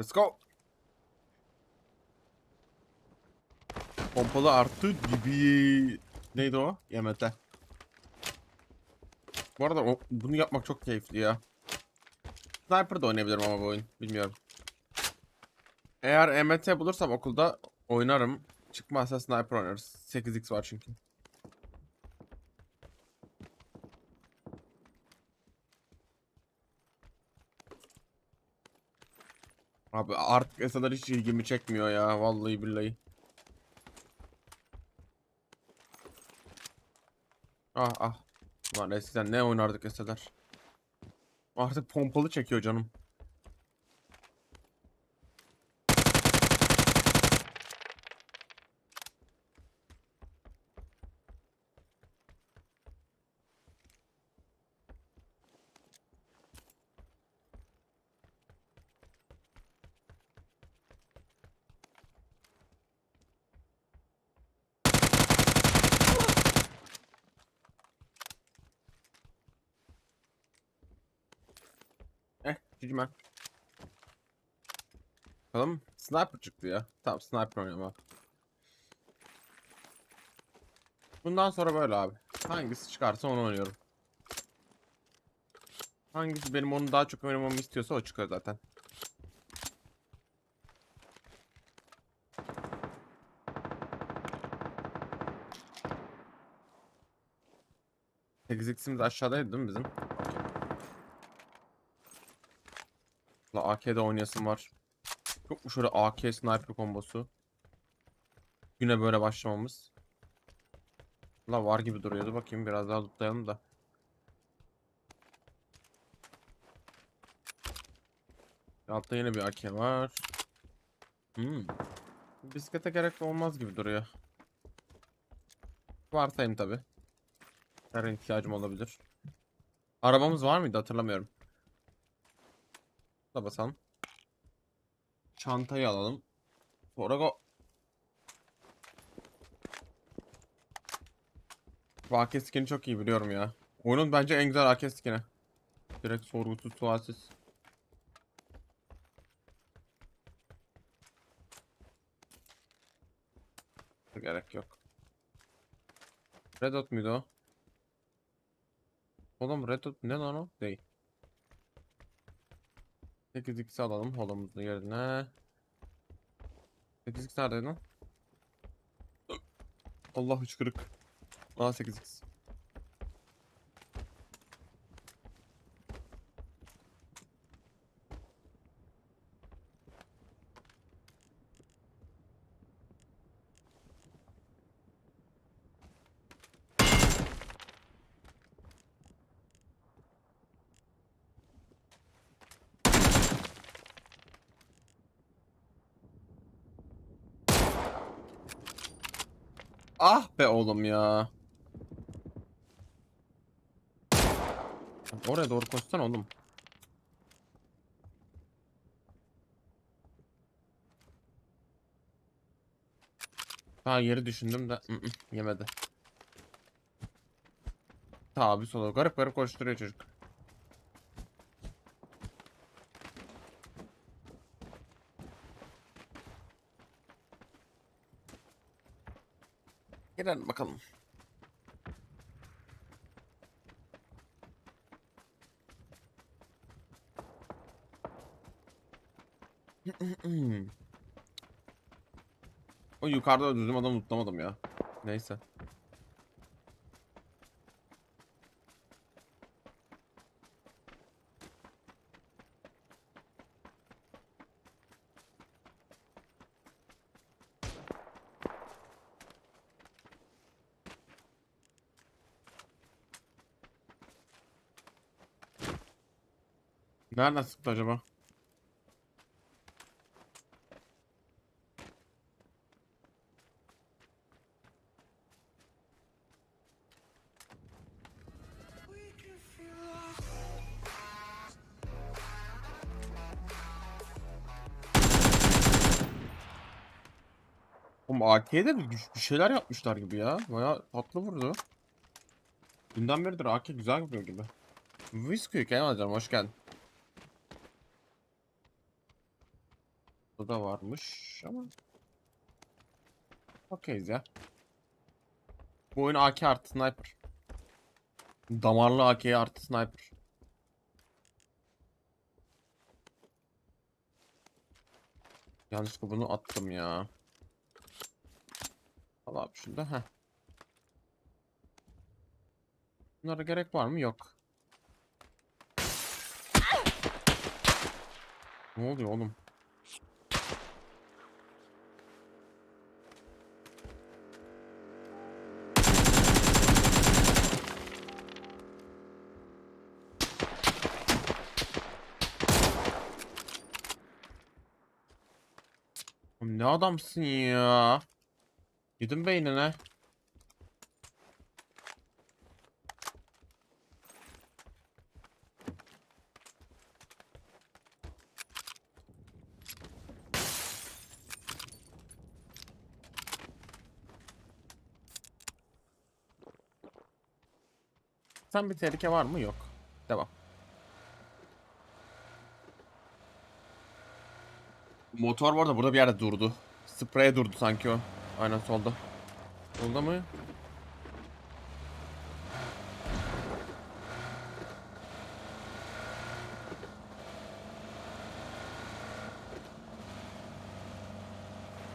Let's go. Pompalı arttı gibi. Neydi o? YMT. Bu arada o- bunu yapmak çok keyifli ya. Sniper da oynayabilirim ama bu oyun. Bilmiyorum. Eğer MT bulursam okulda oynarım. Çıkmazsa sniper oynarız. 8x var çünkü. Abi artık esalar hiç ilgimi çekmiyor ya. Vallahi billahi. Ah ah. Lan eskiden ne oynardık esalar. Artık pompalı çekiyor canım. Cücümen. Bakalım. Sniper çıktı ya. Tamam sniper oynayalım abi. Bundan sonra böyle abi. Hangisi çıkarsa onu oynuyorum. Hangisi benim onu daha çok oynamamı istiyorsa o çıkıyor zaten. Sekiz x'imiz aşağıdaydı değil mi bizim? La AK'de oynayasım var. Yok mu şöyle AK sniper kombosu? Güne böyle başlamamız. La var gibi duruyordu. Bakayım biraz daha lootlayalım da. Altta yine bir AK var. Hmm. Bisiklete gerek olmaz gibi duruyor. Varsayım tabi. Her ihtiyacım olabilir. Arabamız var mıydı hatırlamıyorum. Da basalım. Çantayı alalım. Sonra go. Bu AK skin'i çok iyi biliyorum ya. Oyunun bence en güzel AK skin'i. Direkt sorgusuz sualsiz. Gerek yok. Red Dot muydu o? Oğlum Red Dot ne lan o? Değil. 8x alalım holomuzun yerine. 8x nerede lan? Allah hıçkırık. Aa 8x. Ah be oğlum ya. Oraya doğru koşsana oğlum. Ha yeri düşündüm de ı-ı, yemedi. Tabi sola garip garip koşturuyor çocuk. Girelim bakalım. o yukarıda öldürdüğüm adamı mutlamadım ya. Neyse. Nereden sıktı acaba? Oğlum AK'ye de bir, şeyler yapmışlar gibi ya. Baya tatlı vurdu. Dünden beridir AK güzel vuruyor gibi. Whiskey, eyvallah canım hoş geldin. Da varmış ama. Okeyiz ya. Bu oyun AK artı sniper. Damarlı AK artı sniper. Yanlışlıkla bunu attım ya. Al abi şunu da. Heh. Bunlara gerek var mı? Yok. Ne oluyor oğlum? Adamsın ya? Gidin beynine. Sen bir tehlike var mı? Yok. Devam. Motor var da burada bir yerde durdu. Spreye durdu sanki o. Aynen solda. Solda mı?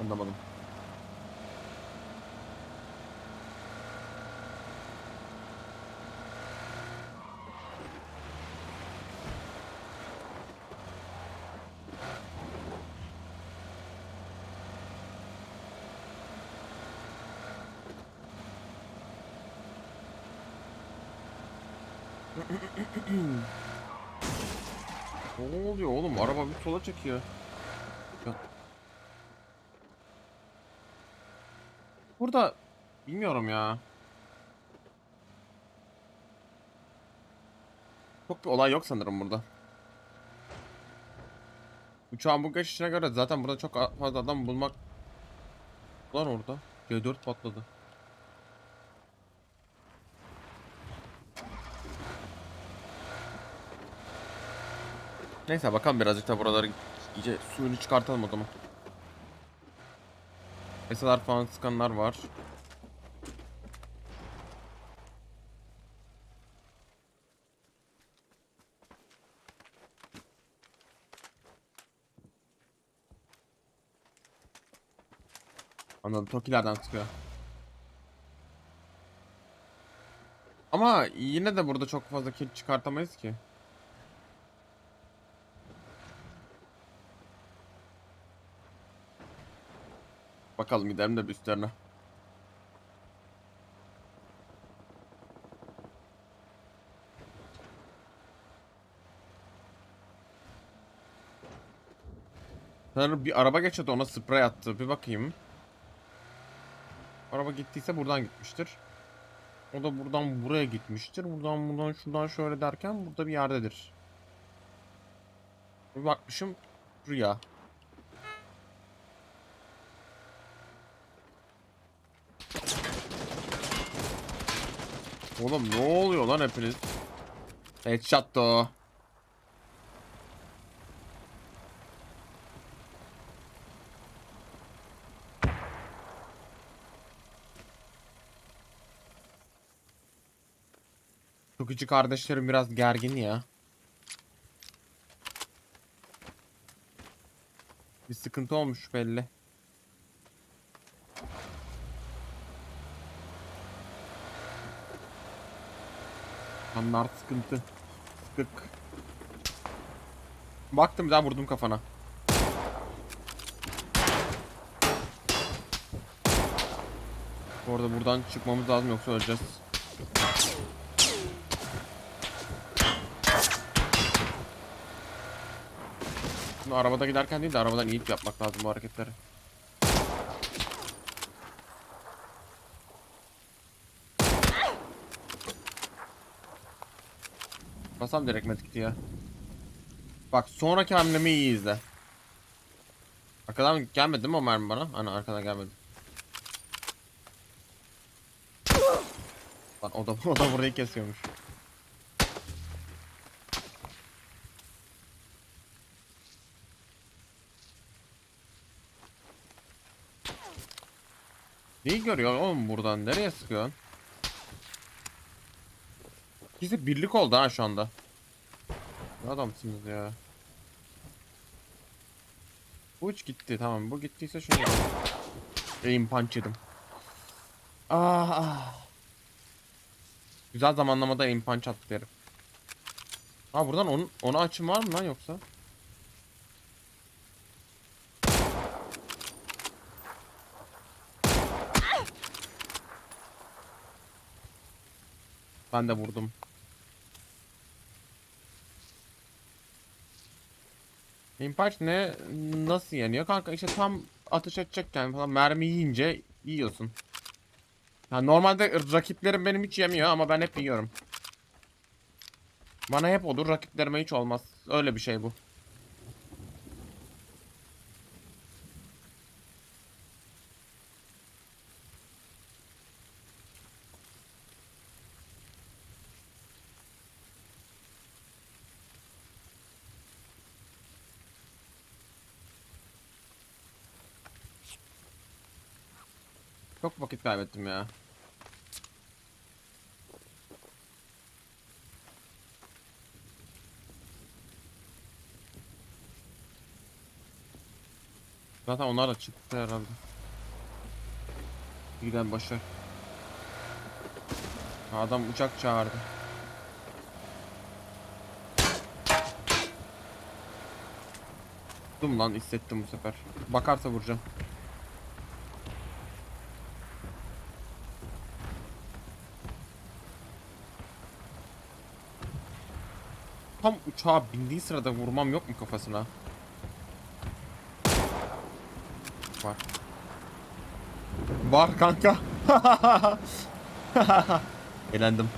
Anlamadım. Ne oluyor oğlum? Araba bir sola çekiyor. Burada bilmiyorum ya. Çok bir olay yok sanırım burada. Uçağın bu geçişine göre zaten burada çok fazla adam bulmak var orada. C4 patladı. Neyse bakalım birazcık da buraları iyice suyunu çıkartalım o zaman. SLR falan sıkanlar var. Anladım. Tokilerden sıkıyor. Ama yine de burada çok fazla kill çıkartamayız ki. Bakalım gidelim de bir üstlerine. Sanırım bir araba geçiyordu ona sprey attı. Bir bakayım. Araba gittiyse buradan gitmiştir. O da buradan buraya gitmiştir. Buradan buradan şuradan şöyle derken burada bir yerdedir. Bir bakmışım rüya. Oğlum ne oluyor lan hepiniz? Headshot da o. Küçük kardeşlerim biraz gergin ya. Bir sıkıntı olmuş belli. Kanlar sıkıntı. Sıkık. Baktım daha vurdum kafana. Bu arada buradan çıkmamız lazım yoksa öleceğiz. Bunu arabada giderken değil de arabadan inip yapmak lazım bu hareketleri. Atlasam direkt medkiti ya. Bak sonraki hamlemi iyi izle. Arkadan gelmedi değil mi o mermi bana? Hani arkadan gelmedi. Lan o da, o da burayı kesiyormuş. Neyi görüyor oğlum buradan? Nereye sıkıyorsun? İkisi birlik oldu ha şu anda. Ne adamsınız ya. Bu üç gitti tamam. Bu gittiyse şunu yapalım. Aim punch yedim. Ah, ah. Güzel zamanlamada aim punch attı herif. Ha buradan onun, ona açım var mı lan yoksa? Ben de vurdum. Impact ne nasıl yeniyor kanka işte tam atış edecekken falan mermi yiyince yiyorsun. Yani normalde rakiplerim benim hiç yemiyor ama ben hep yiyorum. Bana hep olur rakiplerime hiç olmaz. Öyle bir şey bu. Çok vakit kaybettim ya. Zaten onlar da çıktı herhalde. Giden başar. Adam uçak çağırdı. Tuttum lan hissettim bu sefer. Bakarsa vuracağım. Tam uçağa bindiği sırada vurmam yok mu kafasına? Var. Var kanka. Elendim.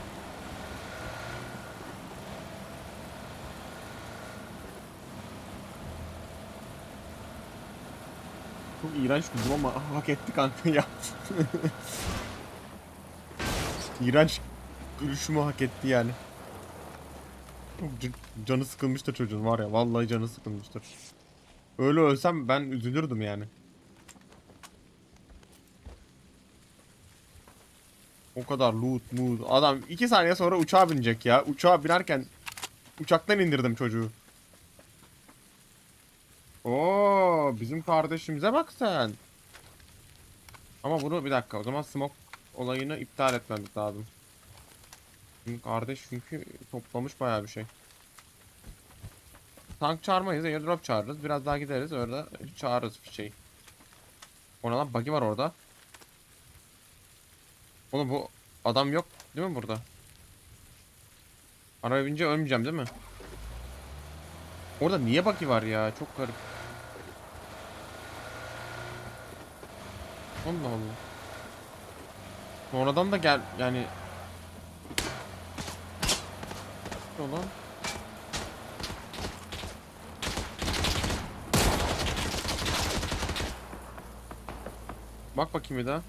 Çok iğrenç buldum ama hak etti kanka ya. iğrenç gülüşümü hak etti yani. Canı sıkılmıştır çocuğun var ya vallahi canı sıkılmıştır. Öyle ölsem ben üzülürdüm yani. O kadar loot mood. Adam 2 saniye sonra uçağa binecek ya. Uçağa binerken uçaktan indirdim çocuğu. Oo, bizim kardeşimize bak sen. Ama bunu bir dakika o zaman smoke olayını iptal etmemiz lazım. Kardeş çünkü toplamış bayağı bir şey. Tank çağırmayız, airdrop çağırırız. Biraz daha gideriz, öyle çağırırız bir şey. Ona lan buggy var orada. Oğlum bu adam yok değil mi burada? Araya binince ölmeyeceğim değil mi? Orada niye buggy var ya? Çok garip. Allah Allah. Sonradan da gel yani. Olan. Bak bakayım bir daha.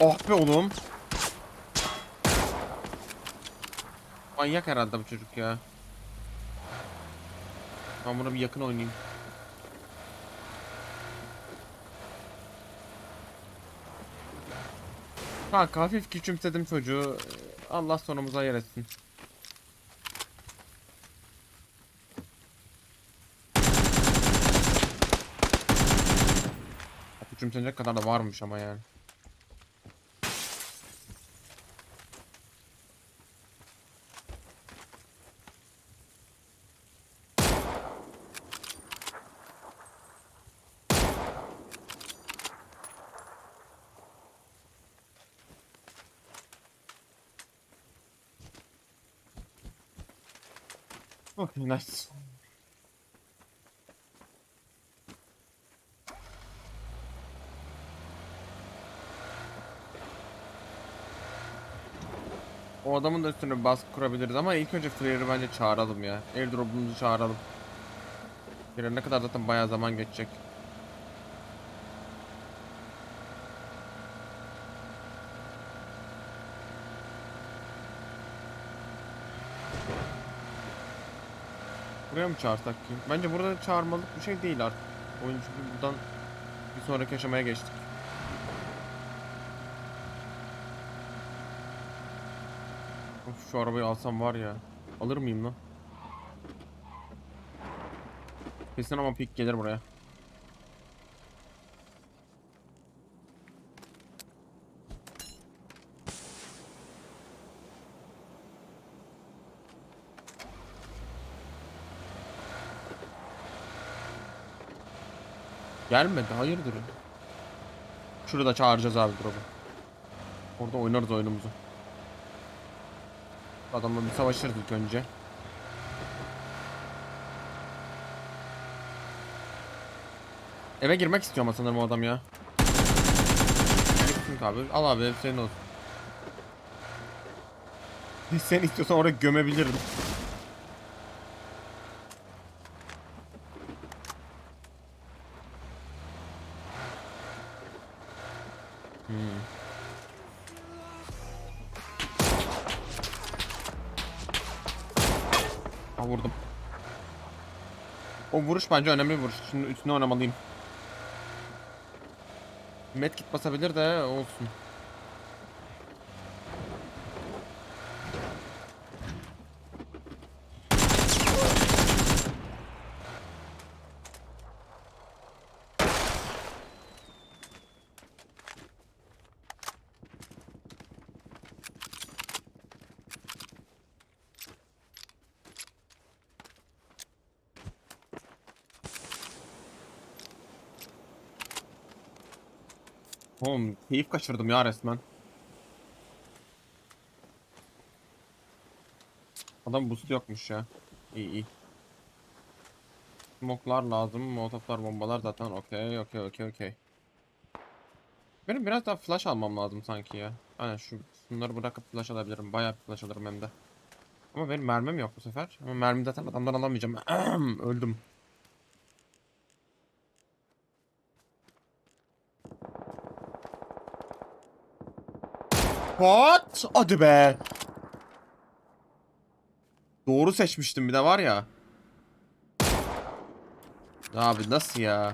Oh be oğlum. Manyak herhalde bu çocuk ya. Ben buna bir yakın oynayayım. Kanka hafif küçümsedim çocuğu. Allah sonumuzu hayır etsin. Küçümsenecek kadar da varmış ama yani. Nice. O adamın da üstüne baskı kurabiliriz ama ilk önce Flare'ı bence çağıralım ya. Airdrop'umuzu çağıralım. Flare ne kadar zaten bayağı zaman geçecek. Buraya mı çağırsak ki? Bence burada çağırmalık bir şey değil artık. Oyun çünkü buradan bir sonraki aşamaya geçtik. Of, şu arabayı alsam var ya. Alır mıyım lan? Kesin ama pik gelir buraya. Gelmedi hayırdır? Şurada çağıracağız abi drop'u. Orada oynarız oyunumuzu. Adamla bir savaşırız ilk önce. Eve girmek istiyor ama sanırım o adam ya. Gitsin abi. Al abi ev senin olsun. Sen istiyorsan oraya gömebilirim. O vuruş bence önemli bir vuruş. Şimdi üstüne oynamalıyım. Medkit basabilir de olsun. Oğlum keyif kaçırdım ya resmen. Adam boost yokmuş ya. İyi iyi. Smoklar lazım. Molotoflar bombalar zaten okey okey okey okey. Benim biraz daha flash almam lazım sanki ya. Aynen şu bunları bırakıp flash alabilirim. Bayağı flash alırım hem de. Ama benim mermim yok bu sefer. Ama mermi zaten adamdan alamayacağım. Öldüm. What? Hadi be. Doğru seçmiştim bir de var ya. Abi nasıl ya?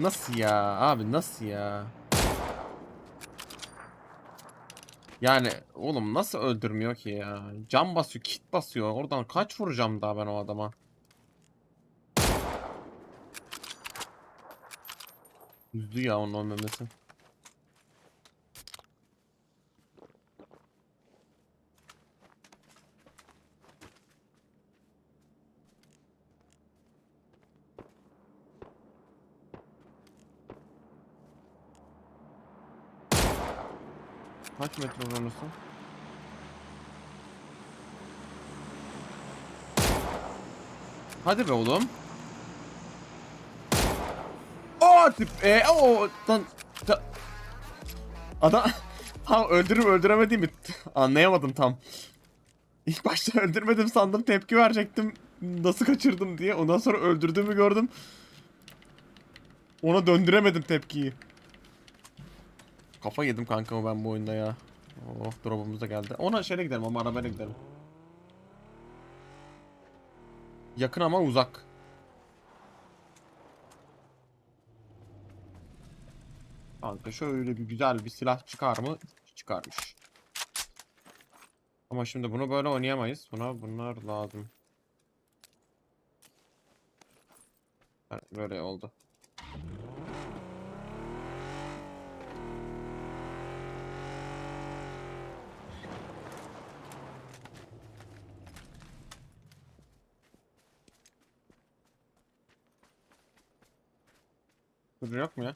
Nasıl ya? Abi nasıl ya? Yani oğlum nasıl öldürmüyor ki ya? Cam basıyor, kit basıyor. Oradan kaç vuracağım daha ben o adama? Üzdü ya onun ölmemesi. Metre uzanırsa? Hadi be oğlum. O tip e o lan ta- Adam tam öldürüm öldüremediğimi anlayamadım tam. İlk başta öldürmedim sandım tepki verecektim nasıl kaçırdım diye ondan sonra öldürdüğümü gördüm. Ona döndüremedim tepkiyi. Kafa yedim kanka ben bu oyunda ya. Oh drop'umuz da geldi. Ona şeyle gidelim ama arabayla gidelim. Yakın ama uzak. Kanka şöyle bir güzel bir silah çıkar mı? Çıkarmış. Ama şimdi bunu böyle oynayamayız. Buna bunlar lazım. Böyle oldu. Susturucu yok mu ya?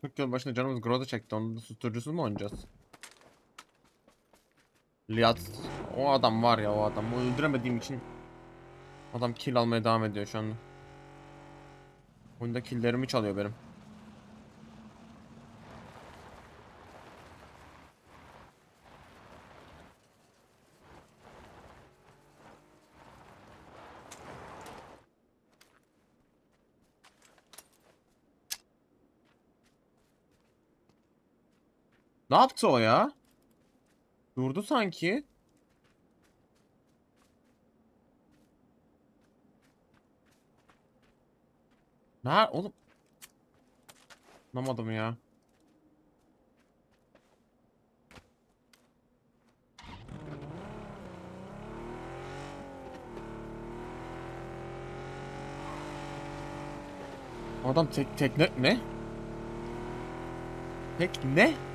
40 yıl başında canımız Groza çekti. Onun da susturucusuz mu oynayacağız? Liat. O adam var ya o adam. O öldüremediğim için adam kill almaya devam ediyor şu anda. Oyunda killlerimi çalıyor benim. Ne yaptı o ya? Durdu sanki. Ne oğlum? Anlamadım ya. Adam tek tekne ne? Tek ne?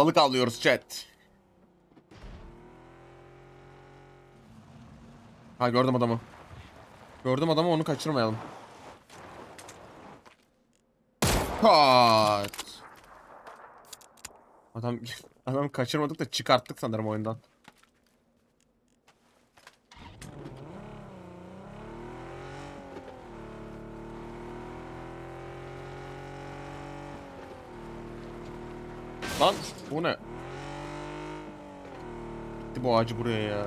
Balık alıyoruz chat. Ha gördüm adamı. Gördüm adamı onu kaçırmayalım. Kat. Adam adam kaçırmadık da çıkarttık sanırım oyundan. Lan bu ne? Gitti bu ağacı buraya ya.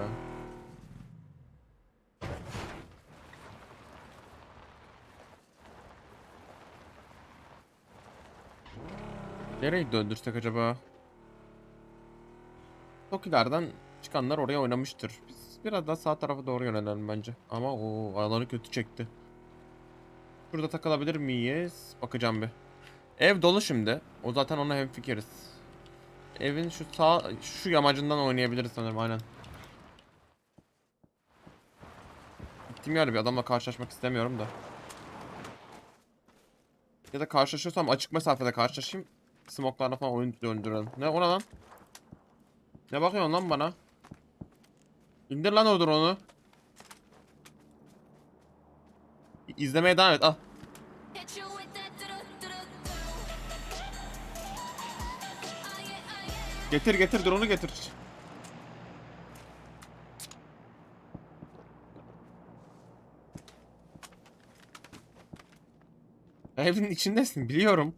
Nereye döndürsek acaba? Tokilerden çıkanlar oraya oynamıştır. Biz biraz daha sağ tarafa doğru yönelelim bence. Ama o alanı kötü çekti. Şurada takılabilir miyiz? Bakacağım bir. Ev dolu şimdi. O zaten ona hemfikiriz. Evin şu sağ şu yamacından oynayabiliriz sanırım aynen. Gittiğim yerde bir adamla karşılaşmak istemiyorum da. Ya da karşılaşırsam açık mesafede karşılaşayım. Smoke'larla falan oyun döndürelim. Ne o ne lan? Ne bakıyorsun lan bana? İndir lan o drone'u. İzlemeye devam et al. Getir getir drone'u getir. Evin içindesin biliyorum.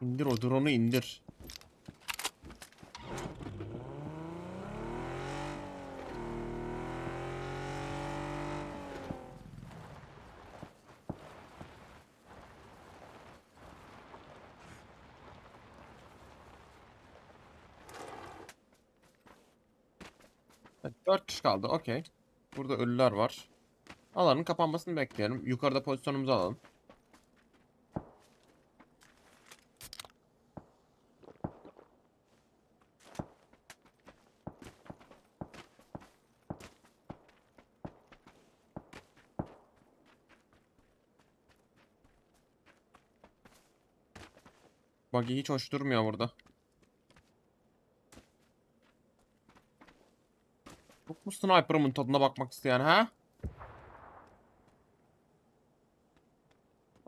İndir o drone'u indir. Evet, 4 kişi kaldı. Okey. Burada ölüler var. Alanın kapanmasını bekleyelim. Yukarıda pozisyonumuzu alalım. Buggy hiç hoş durmuyor burada. Çok mu sniper'ımın tadına bakmak isteyen ha?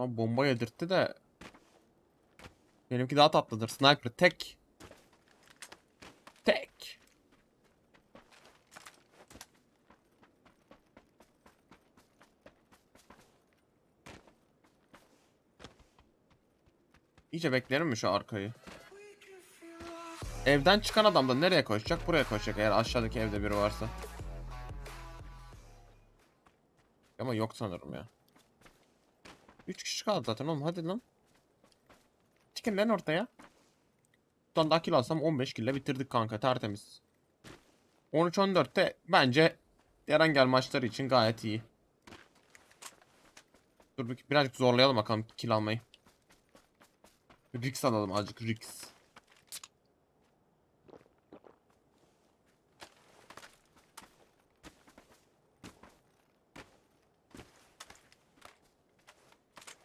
Lan bomba yedirtti de. Benimki daha tatlıdır. Sniper tek. Tek. İyice beklerim mi şu arkayı? Evden çıkan adam da nereye koşacak? Buraya koşacak eğer aşağıdaki evde biri varsa. Ama yok sanırım ya. 3 kişi kaldı zaten oğlum hadi lan. Çıkın lan ortaya. Buradan daha kill alsam 15 kill bitirdik kanka tertemiz. 13-14'te bence Erengel maçları için gayet iyi. Dur bir, birazcık zorlayalım bakalım kill almayı. Rix alalım azıcık Rix.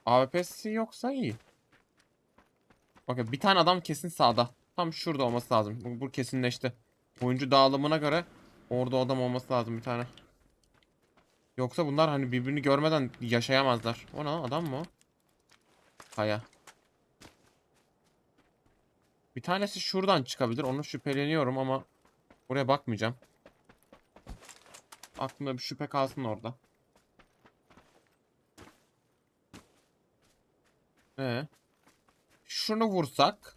AWP'si yoksa iyi. Bakın bir tane adam kesin sağda. Tam şurada olması lazım. Bu, bu kesinleşti. Oyuncu dağılımına göre orada adam olması lazım bir tane. Yoksa bunlar hani birbirini görmeden yaşayamazlar. O ne adam mı o? Kaya. Bir tanesi şuradan çıkabilir. Onu şüpheleniyorum ama buraya bakmayacağım. Aklımda bir şüphe kalsın orada. Ee, şunu vursak,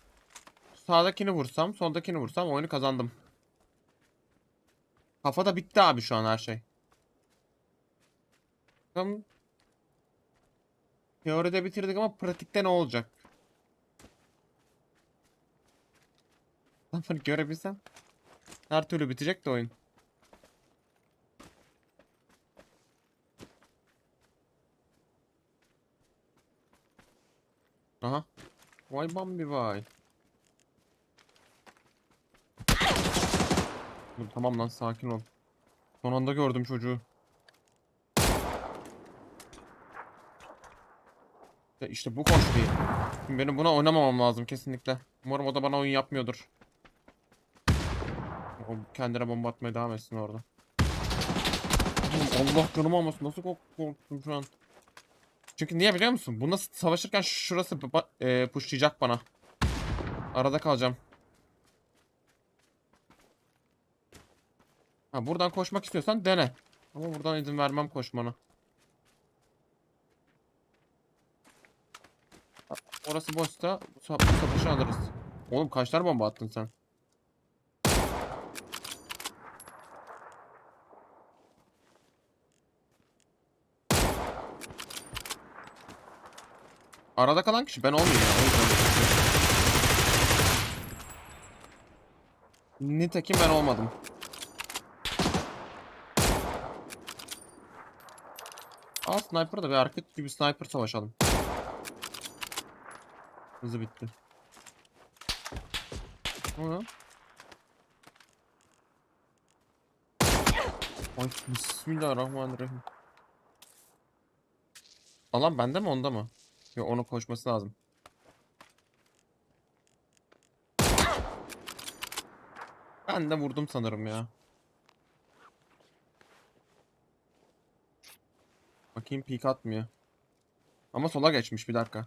sağdakini vursam, soldakini vursam oyunu kazandım. Kafada bitti abi şu an her şey. Bakalım. Teoride bitirdik ama pratikte ne olacak? Lan bunu görebilsem. Her türlü bitecek de oyun. Aha. Vay Bambi vay. Dur, tamam lan sakin ol. Son anda gördüm çocuğu. İşte, işte bu koş değil. Şimdi benim buna oynamamam lazım kesinlikle. Umarım o da bana oyun yapmıyordur. O kendine bomba atmaya devam etsin orada. Allah canım almasın. Nasıl kork- korktum şu an. Çünkü niye biliyor musun? Bununla savaşırken şurası e, pushlayacak bana. Arada kalacağım. Ha buradan koşmak istiyorsan dene. Ama buradan izin vermem koşmana. Orası boşsa bu, sa- bu savaşı alırız. Oğlum kaç tane bomba attın sen? Arada kalan kişi ben olmayayım ya. o yüzden. Nitekim ben olmadım. Aa sniper da bir hareket gibi sniper savaşalım. Hızı bitti. Ne? Ay bismillahirrahmanirrahim. Alan bende mi onda mı? Yok onun koşması lazım. Ben de vurdum sanırım ya. Bakayım peek atmıyor. Ama sola geçmiş bir dakika.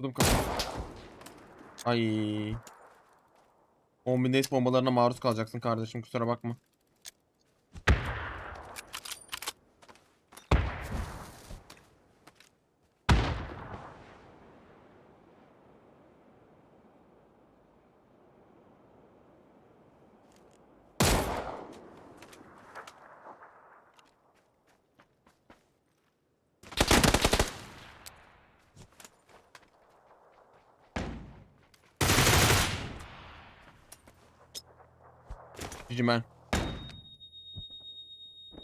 Vurdum kafamı. Ay. 10 bin bombalarına maruz kalacaksın kardeşim kusura bakma. Man.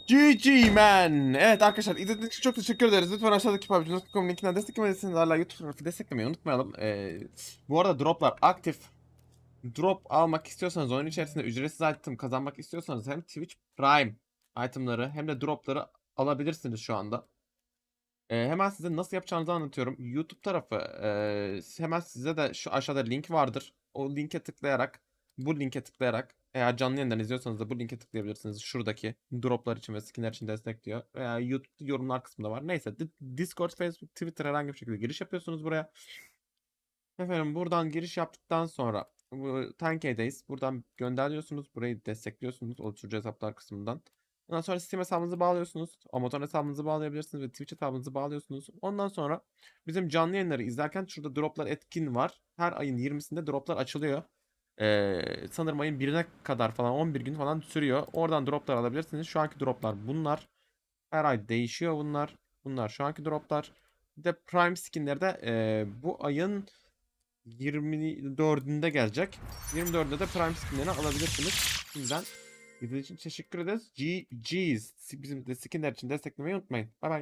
GG man. Evet arkadaşlar izlediğiniz için çok teşekkür ederiz. Lütfen aşağıdaki PUBG.com linkinden desteklemediyseniz hala YouTube tarafı desteklemeyi unutmayalım. Ee, bu arada droplar aktif. Drop almak istiyorsanız oyun içerisinde ücretsiz item kazanmak istiyorsanız hem Twitch Prime itemları hem de dropları alabilirsiniz şu anda. Ee, hemen size nasıl yapacağınızı anlatıyorum. YouTube tarafı ee, hemen size de şu aşağıda link vardır. O linke tıklayarak bu linke tıklayarak eğer canlı yayından izliyorsanız da bu linke tıklayabilirsiniz. Şuradaki droplar için ve skinler için destekliyor. Veya YouTube yorumlar kısmında var. Neyse Di- Discord, Facebook, Twitter herhangi bir şekilde giriş yapıyorsunuz buraya. Efendim buradan giriş yaptıktan sonra bu 10K'deyiz. Buradan gönderiyorsunuz. Burayı destekliyorsunuz. Oluşturucu hesaplar kısmından. Ondan sonra Steam hesabınızı bağlıyorsunuz. Amazon hesabınızı bağlayabilirsiniz ve Twitch hesabınızı bağlıyorsunuz. Ondan sonra bizim canlı yayınları izlerken şurada droplar etkin var. Her ayın 20'sinde droplar açılıyor. Ee, sanırım ayın 1'ine kadar falan 11 gün falan sürüyor. Oradan droplar alabilirsiniz. Şu anki droplar bunlar. Her ay değişiyor bunlar. Bunlar şu anki droplar. Bir de Prime skinleri de ee, bu ayın 24'ünde gelecek. 24'ünde de Prime skinlerini alabilirsiniz. Şimdiden izlediğiniz için teşekkür ederiz. G G's bizim de skinler için desteklemeyi unutmayın. Bay bay.